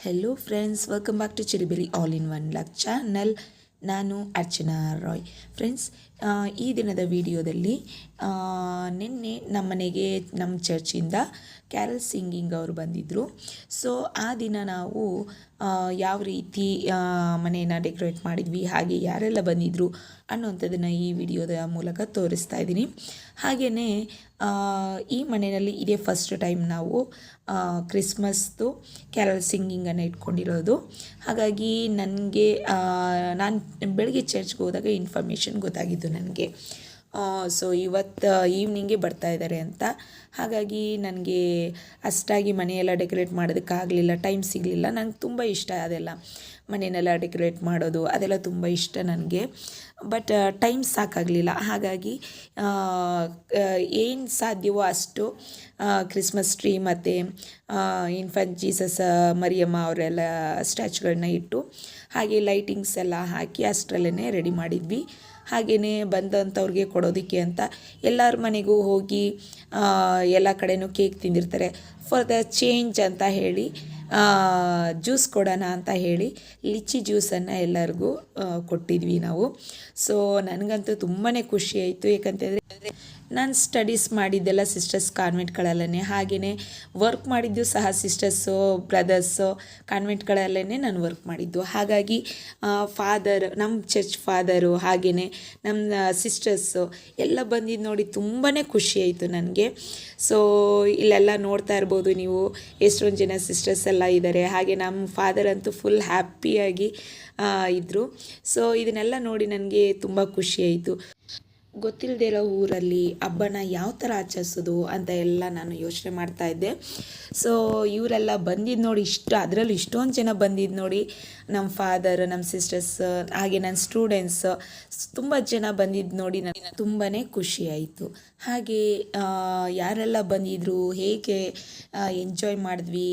Hello friends welcome back to Chiribiri all in one luck channel ನಾನು Archana Roy friends ಈ ದಿನದ ವಿಡಿಯೋದಲ್ಲಿ ನಿನ್ನೆ ನಮ್ಮ ಮನೆಗೆ ನಮ್ಮ ಚರ್ಚಿಂದ ಕ್ಯಾರಲ್ ಸಿಂಗಿಂಗ್ ಅವರು ಬಂದಿದ್ದರು ಸೊ ಆ ದಿನ ನಾವು ಯಾವ ರೀತಿ ಮನೆಯನ್ನು ಡೆಕೋರೇಟ್ ಮಾಡಿದ್ವಿ, ಹಾಗೆ ಯಾರೆಲ್ಲ ಬಂದಿದ್ದರು ಅನ್ನೋಂಥದ್ದನ್ನು ಈ ವಿಡಿಯೋದ ಮೂಲಕ ತೋರಿಸ್ತಾ ಇದ್ದೀನಿ. ಹಾಗೆಯೇ ಈ ಮನೆಯಲ್ಲಿ ಇದೇ ಫಸ್ಟ್ ಟೈಮ್ ನಾವು ಕ್ರಿಸ್ಮಸ್ದು ಕ್ಯಾರಲ್ ಸಿಂಗಿಂಗನ್ನು ಇಟ್ಕೊಂಡಿರೋದು. ಹಾಗಾಗಿ ನನಗೆ ನಾನು ಬೆಳಗ್ಗೆ ಚರ್ಚ್ಗೆ ಹೋದಾಗ ಇನ್ಫಾರ್ಮೇಷನ್ ಗೊತ್ತಾಗಿದ್ದು ನನಗೆ. ಸೊ ಇವತ್ತು ಈವ್ನಿಂಗೆ ಬರ್ತಾ ಇದ್ದಾರೆ ಅಂತ. ಹಾಗಾಗಿ ನನಗೆ ಅಷ್ಟಾಗಿ ಮನೆಯೆಲ್ಲ ಡೆಕೋರೇಟ್ ಮಾಡೋದಕ್ಕಾಗಲಿಲ್ಲ ಟೈಮ್ ಸಿಗಲಿಲ್ಲ. ನಂಗೆ ತುಂಬ ಇಷ್ಟ ಅದೆಲ್ಲ. ಮನೆಯನ್ನೆಲ್ಲ ಡೆಕೋರೇಟ್ ಮಾಡೋದು, ಅದೆಲ್ಲ ತುಂಬ ಇಷ್ಟ ನನಗೆ. ಬಟ್ ಟೈಮ್ ಸಾಕಾಗಲಿಲ್ಲ. ಹಾಗಾಗಿ ಏನು ಸಾಧ್ಯವೋ ಅಷ್ಟು ಕ್ರಿಸ್ಮಸ್ ಟ್ರೀ ಮತ್ತು ಇನ್ಫಂಟ್ ಜೀಸಸ್ ಮರಿಯಮ್ಮ ಅವರೆಲ್ಲ ಸ್ಟ್ಯಾಚ್ಗಳನ್ನ ಇಟ್ಟು, ಹಾಗೆ ಲೈಟಿಂಗ್ಸ್ ಎಲ್ಲ ಹಾಕಿ ಅಷ್ಟರಲ್ಲೇ ರೆಡಿ ಮಾಡಿದ್ವಿ. ಹಾಗೆಯೇ ಬಂದಂಥವ್ರಿಗೆ ಕೊಡೋದಕ್ಕೆ ಅಂತ ಎಲ್ಲರ ಮನೆಗೂ ಹೋಗಿ ಎಲ್ಲ ಕಡೆನೂ ಕೇಕ್ ತಿಂದಿರ್ತಾರೆ. ಫಾರ್ ದ ಚೇಂಜ್ ಅಂತ ಹೇಳಿ ಜ್ಯೂಸ್ ಕೊಡೋಣ ಅಂತ ಹೇಳಿ ಲಿಚ್ಚಿ ಜ್ಯೂಸನ್ನು ಎಲ್ಲರಿಗೂ ಕೊಟ್ಟಿದ್ವಿ ನಾವು. ಸೊ ನನಗಂತೂ ತುಂಬಾ ಖುಷಿ ಆಯಿತು. ಏಕಂತಂದರೆ ನಾನು ಸ್ಟಡೀಸ್ ಮಾಡಿದ್ದೆಲ್ಲ ಸಿಸ್ಟರ್ಸ್ ಕಾನ್ವೆಂಟ್ಗಳಲ್ಲೇ ಹಾಗೆಯೇ ವರ್ಕ್ ಮಾಡಿದ್ದು ಸಹ ಸಿಸ್ಟರ್ಸು ಬ್ರದರ್ಸು ಕಾನ್ವೆಂಟ್ಗಳಲ್ಲೇ ನಾನು ವರ್ಕ್ ಮಾಡಿದ್ದು. ಹಾಗಾಗಿ ಫಾದರ್ ನಮ್ಮ ಚರ್ಚ್ ಫಾದರು ಹಾಗೆಯೇ ನಮ್ಮ ಸಿಸ್ಟರ್ಸು ಎಲ್ಲ ಬಂದಿದ್ದು ನೋಡಿ ತುಂಬಾ ಖುಷಿ ಆಯಿತು ನನಗೆ. ಸೊ ಇಲ್ಲೆಲ್ಲ ನೋಡ್ತಾ ಇರ್ಬೋದು ನೀವು, ಎಷ್ಟೊಂದು ಜನ ಸಿಸ್ಟರ್ಸ್ ಎಲ್ಲ ಇದ್ದಾರೆ ಹಾಗೆ ನಮ್ಮ ಫಾದರ್ ಅಂತೂ ಫುಲ್ ಹ್ಯಾಪಿಯಾಗಿ ಇದ್ದರು ಸೊ ಇದನ್ನೆಲ್ಲ ನೋಡಿ ನನಗೆ ತುಂಬ ಖುಷಿ ಆಯಿತು. ಗೊತ್ತಿಲ್ಲದೆ ಇರೋ ಊರಲ್ಲಿ ಹಬ್ಬನ ಯಾವ ಥರ ಆಚರಿಸೋದು ಅಂತ ಎಲ್ಲ ನಾನು ಯೋಚನೆ ಮಾಡ್ತಾ ಇದ್ದೆ. ಸೊ ಇವರೆಲ್ಲ ಬಂದಿದ್ದು ನೋಡಿ ಇಷ್ಟು, ಅದರಲ್ಲೂ ಇಷ್ಟೊಂದು ಜನ ಬಂದಿದ್ದು ನೋಡಿ ನಮ್ಮ ಫಾದರ್ ನಮ್ಮ ಸಿಸ್ಟರ್ಸ್ ಹಾಗೆ ನನ್ನ ಸ್ಟೂಡೆಂಟ್ಸ್ ತುಂಬ ಜನ ಬಂದಿದ್ದು ನೋಡಿ ನನಗೆ ತುಂಬಾ ಖುಷಿ ಆಯಿತು. ಹಾಗೆ ಯಾರೆಲ್ಲ ಬಂದಿದ್ರು, ಹೇಗೆ ಎಂಜಾಯ್ ಮಾಡಿದ್ವಿ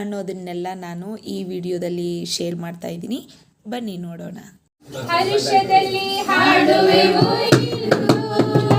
ಅನ್ನೋದನ್ನೆಲ್ಲ ನಾನು ಈ ವಿಡಿಯೋದಲ್ಲಿ ಶೇರ್ ಮಾಡ್ತಾ ಇದ್ದೀನಿ. ಬನ್ನಿ ನೋಡೋಣ. ಹರುಷದಲ್ಲಿ ಹಾಡುವೆವು ಇಂದು.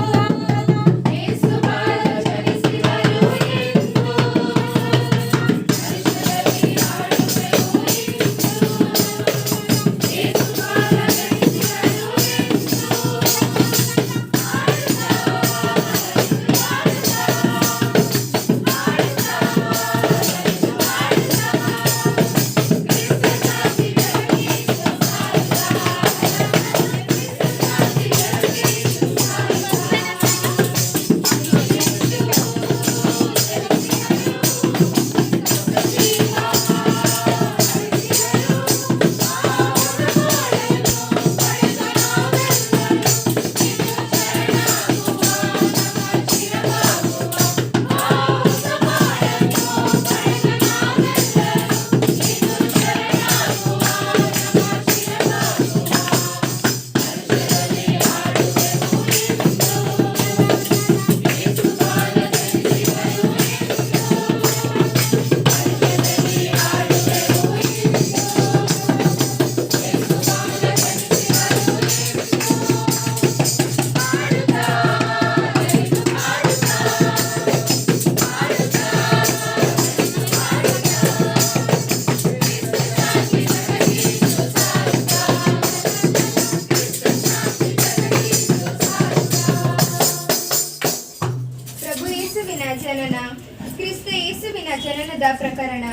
ಯೇಸುವಿನ ಪ್ರಕರಣ.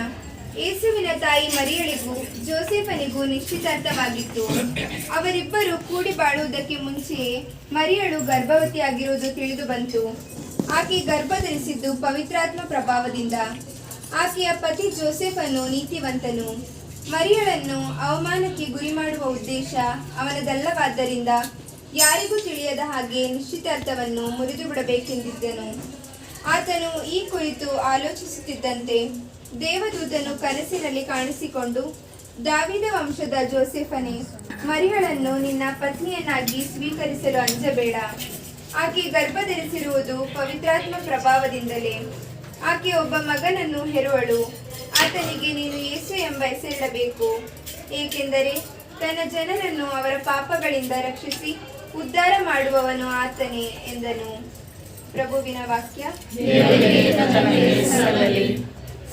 ಏಸುವಿನ ತಾಯಿ ಮರಿಯಳಿಗೂ ಜೋಸೆಫನಿಗೂ ನಿಶ್ಚಿತಾರ್ಥವಾಗಿತ್ತು. ಅವರಿಬ್ಬರು ಕೂಡಿ ಬಾಳುವುದಕ್ಕೆ ಮುಂಚೆಯೇ ಮರಿಯಳು ಗರ್ಭವತಿಯಾಗಿರುವುದು ತಿಳಿದು ಬಂತು. ಆಕೆ ಗರ್ಭ ಧರಿಸಿದ್ದು ಪವಿತ್ರಾತ್ಮ ಪ್ರಭಾವದಿಂದ. ಆಕೆಯ ಪತಿ ಜೋಸೆಫನ್ನು ನೀತಿವಂತನು. ಮರಿಯಳನ್ನು ಅವಮಾನಕ್ಕೆ ಗುರಿ ಮಾಡುವ ಉದ್ದೇಶ ಅವನದಲ್ಲವಾದ್ದರಿಂದ ಯಾರಿಗೂ ತಿಳಿಯದ ಹಾಗೆ ನಿಶ್ಚಿತಾರ್ಥವನ್ನು ಮುರಿದು ಬಿಡಬೇಕೆಂದಿದ್ದನು ಆತನು ಈ ಕುರಿತು ಆಲೋಚಿಸುತ್ತಿದ್ದಂತೆ ದೇವದೂತನು ಕನಸಿನಲ್ಲಿ ಕಾಣಿಸಿಕೊಂಡು, ದಾವಿದ ವಂಶದ ಜೋಸೆಫನೇ ಮರಿಗಳನ್ನು ನಿನ್ನ ಪತ್ನಿಯನ್ನಾಗಿ ಸ್ವೀಕರಿಸಲು ಅಂಜಬೇಡ. ಆಕೆ ಗರ್ಭಧರಿಸಿರುವುದು ಪವಿತ್ರಾತ್ಮ ಪ್ರಭಾವದಿಂದಲೇ. ಆಕೆ ಒಬ್ಬ ಮಗನನ್ನು ಹೆರುವಳು. ಆತನಿಗೆ ನೀನು ಯೇಸು ಎಂಬ ಹೆಸರಿಡಬೇಕು. ಏಕೆಂದರೆ ತನ್ನ ಜನರನ್ನು ಅವರ ಪಾಪಗಳಿಂದ ರಕ್ಷಿಸಿ ಉದ್ಧಾರ ಮಾಡುವವನು ಆತನೇ ಎಂದನು. ಪ್ರಭುವಿನ ವಾಕ್ಯ.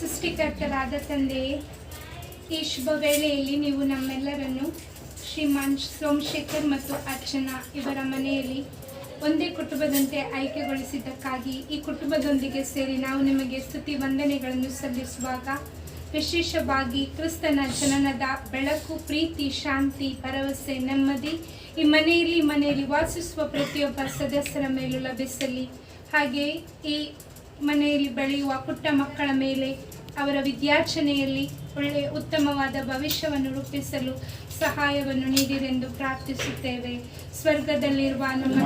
ಸೃಷ್ಟಿಕರ್ತರಾದ ತಂದೆಯೇ, ಈ ಶುಭ ವೇಳೆಯಲ್ಲಿ ನೀವು ನಮ್ಮೆಲ್ಲರನ್ನು ಶ್ರೀಮಾನ್ ಸೋಮಶೇಖರ್ ಮತ್ತು ಅರ್ಚನಾ ಇವರ ಮನೆಯಲ್ಲಿ ಒಂದೇ ಕುಟುಂಬದಂತೆ ಆಯ್ಕೆಗೊಳಿಸಿದ್ದಕ್ಕಾಗಿ ಈ ಕುಟುಂಬದೊಂದಿಗೆ ಸೇರಿ ನಾವು ನಿಮಗೆ ಸ್ತುತಿ ವಂದನೆಗಳನ್ನು ಸಲ್ಲಿಸುವಾಗ ವಿಶೇಷವಾಗಿ ಕ್ರಿಸ್ತನ ಜನನದ ಬೆಳಕು, ಪ್ರೀತಿ, ಶಾಂತಿ, ಭರವಸೆ, ನೆಮ್ಮದಿ ಈ ಮನೆಯಲ್ಲಿ ಮನೆಯಲ್ಲಿ ವಾಸಿಸುವ ಪ್ರತಿಯೊಬ್ಬ ಸದಸ್ಯರ ಮೇಲೂ ಲಭಿಸಲಿ. ಹಾಗೆ ಈ ಮನೆಯಲ್ಲಿ ಬೆಳೆಯುವ ಪುಟ್ಟ ಮಕ್ಕಳ ಮೇಲೆ ಅವರ ವಿದ್ಯಾರ್ಚನೆಯಲ್ಲಿ ಒಳ್ಳೆಯ ಉತ್ತಮವಾದ ಭವಿಷ್ಯವನ್ನು ರೂಪಿಸಲು ಸಹಾಯವನ್ನು ನೀಡಿರೆಂದು ಪ್ರಾರ್ಥಿಸುತ್ತೇವೆ. ಸ್ವರ್ಗದಲ್ಲಿರುವ ನಮ್ಮ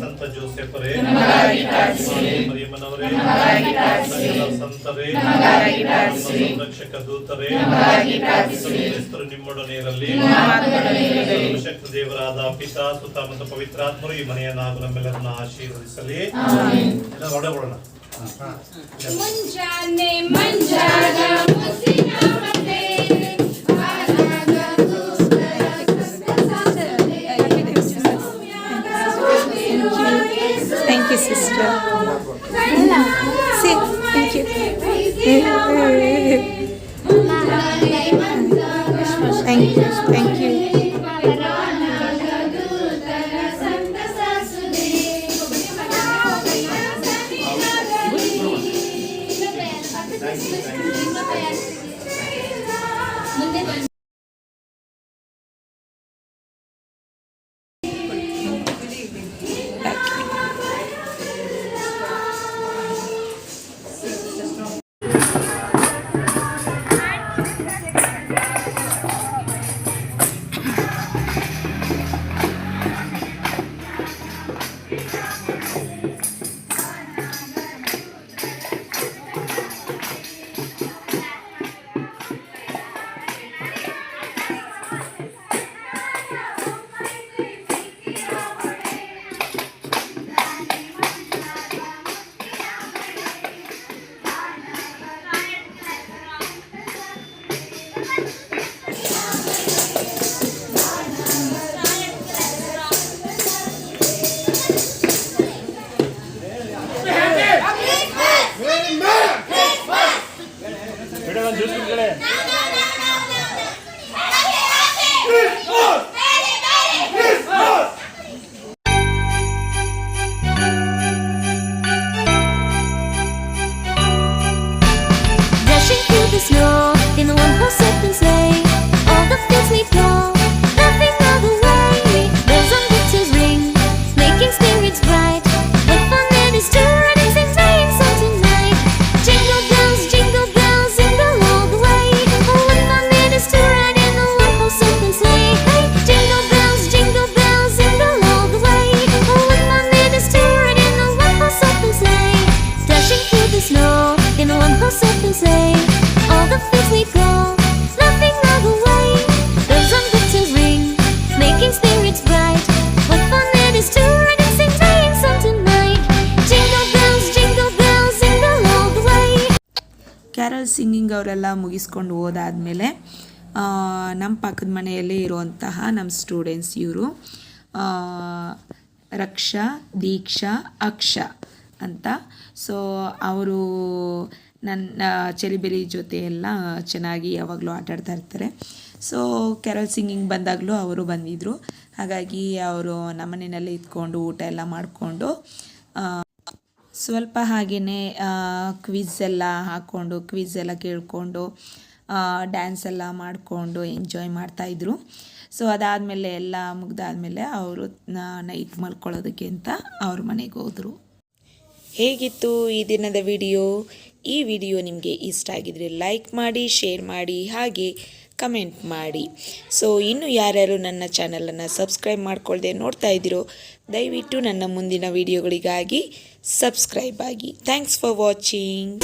ಸಂತ ಜೋಸೆಫರೇ ಮರಿಯಮ್ಮನವರೇ ಸಕಲ ಸಂತರೇ ಸಂರಕ್ಷಕ ದೂತರೇ ಕ್ರಿಸ್ತರು ನಿಮ್ಮೊಡನೆ ಇರಲಿ. ದೇವರಾದ ಪಿತಾ ಸುತ್ತ ಮತ್ತು ಪವಿತ್ರಾತ್ಮರು ಈ ಮನೆಯನ್ನಾಗು ನಮ್ಮೆಲ್ಲರನ್ನ ಆಶೀರ್ವದಿಸಲಿ. ಎಲ್ಲ ಹೊರಡಬೋಣ ಮುಂಜಾನೆ ಮಂಜಾಗ you, sister. See, thank you. Thank you, thank you. Carol singing ಅವರೆಲ್ಲ ಮುಗಿಸ್ಕೊಂಡು ಹೋದಾದಮೇಲೆ ನಮ್ಮ ಪಕ್ಕದ ಮನೆಯಲ್ಲೇ ಇರುವಂತಹ ನಮ್ಮ ಸ್ಟೂಡೆಂಟ್ಸ್ ಇವರು ರಕ್ಷಾ, ದೀಕ್ಷಾ, ಅಕ್ಷ ಅಂತ. ಸೊ ಅವರು ನನ್ನ ಚೆಲಿಬೆಲಿ ಜೊತೆ ಎಲ್ಲ ಚೆನ್ನಾಗಿ ಯಾವಾಗಲೂ ಆಟಾಡ್ತಾ ಇರ್ತಾರೆ. ಸೊ ಕ್ಯಾರಲ್ ಸಿಂಗಿಂಗ್ ಬಂದಾಗಲೂ ಅವರು ಬಂದಿದ್ದರು ಹಾಗಾಗಿ ಅವರು ನಮ್ಮನೆಯಲ್ಲೇ ಇದ್ಕೊಂಡು ಊಟ ಎಲ್ಲ ಮಾಡಿಕೊಂಡು ಸ್ವಲ್ಪ ಹಾಗೆಯೇ ಕ್ವಿಝ್ ಎಲ್ಲ ಹಾಕ್ಕೊಂಡು ಕ್ವಿಝ್ ಎಲ್ಲ ಕೇಳಿಕೊಂಡು ಡ್ಯಾನ್ಸ್ ಎಲ್ಲ ಮಾಡಿಕೊಂಡು ಎಂಜಾಯ್ ಮಾಡ್ತಾಯಿದ್ರು ಸೊ ಅದಾದಮೇಲೆ ಎಲ್ಲ ಮುಗ್ದಾದಮೇಲೆ ಅವರು ನೈಟ್ ಮಲ್ಕೊಳ್ಳೋದಕ್ಕೆ ಅಂತ ಅವ್ರ ಮನೆಗೆ ಹೋದರು. ಹೇಗಿತ್ತು ಈ ದಿನದ ವಿಡಿಯೋ? ಈ ವಿಡಿಯೋ ನಿಮಗೆ ಇಷ್ಟ ಆಗಿದರೆ ಲೈಕ್ ಮಾಡಿ ಶೇರ್ ಮಾಡಿ, ಹಾಗೆ ಕಮೆಂಟ್ ಮಾಡಿ. ಸೊ ಇನ್ನು ಯಾರ್ಯಾರು ನನ್ನ ಚಾನಲನ್ನು ಸಬ್ಸ್ಕ್ರೈಬ್ ಮಾಡ್ಕೊಳ್ಳದೆ ನೋಡ್ತಾ ಇದ್ದೀರೋ, ದಯವಿಟ್ಟು ನನ್ನ ಮುಂದಿನ ವಿಡಿಯೋಗಳಿಗಾಗಿ ಸಬ್ಸ್ಕ್ರೈಬ್ ಆಗಿ. Thanks for watching